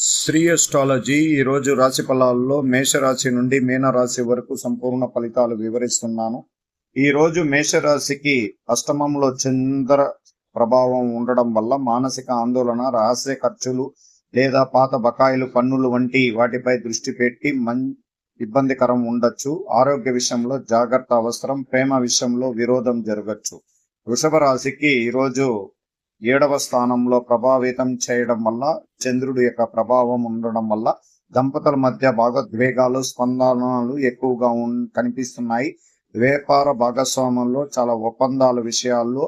Shri astrology ఈరోజు రాశి ఫలాల్లో మేషరాశి నుండి మీనరాశి వరకు సంపూర్ణ ఫలితాలు వివరిస్తున్నాను. ఈ రోజు మేషరాశికి అష్టమంలో చంద్ర ప్రభావం ఉండడం వల్ల మానసిక ఆందోళన రహస్య ఖర్చులు లేదా పాత బకాయిలు పన్నులు వంటి వాటిపై దృష్టి పెట్టి మం ఇబ్బందికరం ఉండొచ్చు. ఆరోగ్య విషయంలో జాగ్రత్త అవసరం ప్రేమ విషయంలో విరోధం జరగచ్చు. వృషభ రాశికి ఈరోజు ఏడవ స్థానంలో ప్రభావితం చేయడం వల్ల చంద్రుడి యొక్క ప్రభావం ఉండడం వల్ల దంపతుల మధ్య భాగోద్వేగాలు స్పందనలు ఎక్కువగా కనిపిస్తున్నాయి. వ్యాపార భాగస్వామ్యంలో చాలా ఒప్పందాల విషయాల్లో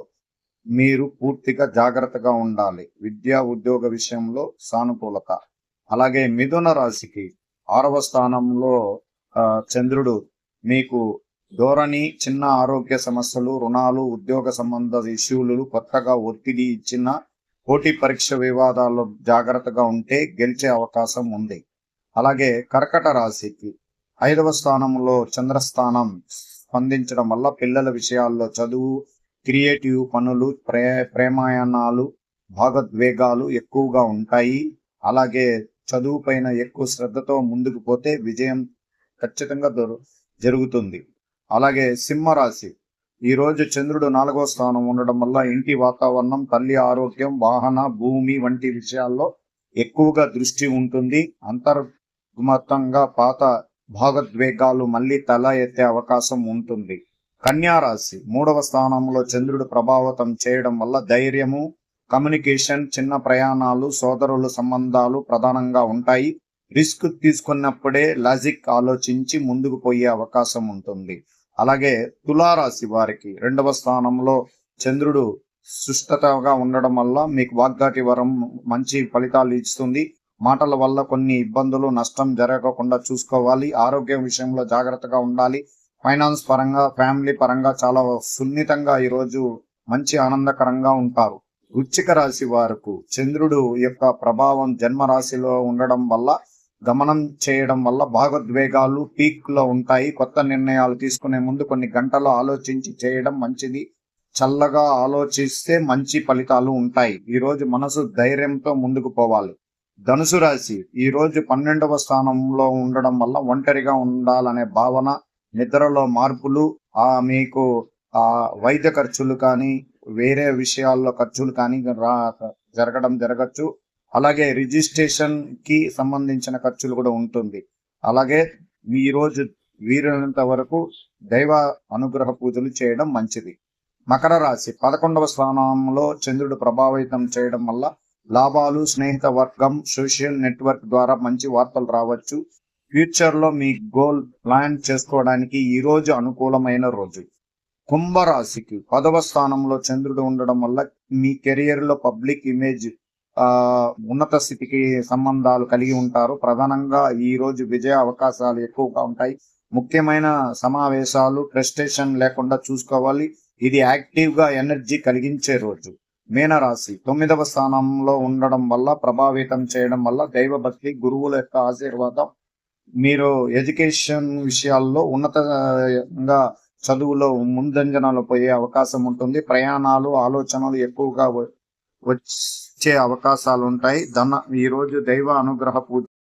మీరు పూర్తిగా జాగ్రత్తగా ఉండాలి. విద్యా ఉద్యోగ విషయంలో సానుకూలత. అలాగే మిథున రాశికి ఆరవ స్థానంలో చంద్రుడు మీకు ధోరణి చిన్న ఆరోగ్య సమస్యలు రుణాలు ఉద్యోగ సంబంధ ఇష్యూలు కొత్తగా ఒత్తిడి ఇచ్చిన పోటీ పరీక్ష వివాదాల్లో జాగ్రత్తగా ఉంటే గెలిచే అవకాశం ఉంది. అలాగే కర్కట రాశికి ఐదవ స్థానంలో చంద్రస్థానం స్పందించడం వల్ల పిల్లల విషయాల్లో చదువు క్రియేటివ్ పనులు ప్రే ప్రేమాయణాలు భాగోద్వేగాలు ఎక్కువగా ఉంటాయి. అలాగే చదువు పైన ఎక్కువ శ్రద్ధతో ముందుకు పోతే విజయం ఖచ్చితంగా దొరు జరుగుతుంది. అలాగే సింహరాశి. ఈ రోజు చంద్రుడు నాలుగో స్థానం ఉండడం వల్ల ఇంటి వాతావరణం తల్లి ఆరోగ్యం వాహన భూమి వంటి విషయాల్లో ఎక్కువగా దృష్టి ఉంటుంది. అంతర్గతంగా పాత భాగోద్వేగాలు మళ్ళీ తల ఎత్తే అవకాశం ఉంటుంది. కన్యా రాశి. మూడవ స్థానంలో చంద్రుడు ప్రభావితం చేయడం వల్ల ధైర్యము కమ్యూనికేషన్ చిన్న ప్రయాణాలు సోదరుల సంబంధాలు ప్రధానంగా ఉంటాయి. రిస్క్ తీసుకున్నప్పుడే లాజిక్ ఆలోచించి ముందుకు పోయే అవకాశం ఉంటుంది. అలాగే తులారాశి వారికి రెండవ స్థానంలో చంద్రుడు సుష్టతగా ఉండడం వల్ల మీకు వాగ్దాటి వరం మంచి ఫలితాలు ఇస్తుంది. మాటల వల్ల కొన్ని ఇబ్బందులు నష్టం జరగకుండా చూసుకోవాలి. ఆరోగ్యం విషయంలో జాగ్రత్తగా ఉండాలి. ఫైనాన్స్ పరంగా ఫ్యామిలీ పరంగా చాలా సున్నితంగా ఈరోజు మంచి ఆనందకరంగా ఉంటారు. వృచ్చిక రాశి వారికి చంద్రుడు యొక్క ప్రభావం జన్మ రాశిలో ఉండడం వల్ల గమనం చేయడం వల్ల భాగోద్వేగాలు పీక్లో ఉంటాయి. కొత్త నిర్ణయాలు తీసుకునే ముందు కొన్ని గంటలు ఆలోచించి చేయడం మంచిది. చల్లగా ఆలోచిస్తే మంచి ఫలితాలు ఉంటాయి. ఈ రోజు మనసు ధైర్యంతో ముందుకు పోవాలి. ధనుసు రాశి ఈ రోజు పన్నెండవ స్థానంలో ఉండడం వల్ల ఒంటరిగా ఉండాలనే భావన నిద్రలో మార్పులు ఆ మీకు ఆ వైద్య ఖర్చులు కానీ వేరే విషయాల్లో ఖర్చులు కానీ రా జరగడం జరగచ్చు. అలాగే రిజిస్ట్రేషన్కి సంబంధించిన ఖర్చులు కూడా ఉంటుంది. అలాగే ఈ రోజు వీరైనంత వరకు దైవ అనుగ్రహ పూజలు చేయడం మంచిది. మకర రాశి పదకొండవ స్థానంలో చంద్రుడు ప్రభావితం చేయడం వల్ల లాభాలు స్నేహిత వర్గం సోషల్ నెట్వర్క్ ద్వారా మంచి వార్తలు రావచ్చు. ఫ్యూచర్లో మీ గోల్ ప్లాన్ చేసుకోవడానికి ఈ రోజు అనుకూలమైన రోజు. కుంభరాశికి పదవ స్థానంలో చంద్రుడు ఉండడం వల్ల మీ కెరియర్లో పబ్లిక్ ఇమేజ్ ఉన్నత స్థితికి సంబంధాలు కలిగి ఉంటారు. ప్రధానంగా ఈ రోజు విజయ అవకాశాలు ఎక్కువగా ఉంటాయి. ముఖ్యమైన సమావేశాలు ప్రెస్టేషన్ లేకుండా చూసుకోవాలి. ఇది యాక్టివ్గా ఎనర్జీ కలిగించే రోజు. మీనరాశి తొమ్మిదవ స్థానంలో ఉండడం వల్ల ప్రభావితం చేయడం వల్ల దైవభక్తి గురువుల యొక్క ఆశీర్వాదం. మీరు ఎడ్యుకేషన్ విషయాల్లో ఉన్నతంగా చదువులో ముందంజనలు పోయే అవకాశం ఉంటుంది. ప్రయాణాలు ఆలోచనలు ఎక్కువగా వ- వచ్చే అవకాశాలు ఉంటాయి ధన ఈ రోజు దైవ అనుగ్రహ పూజ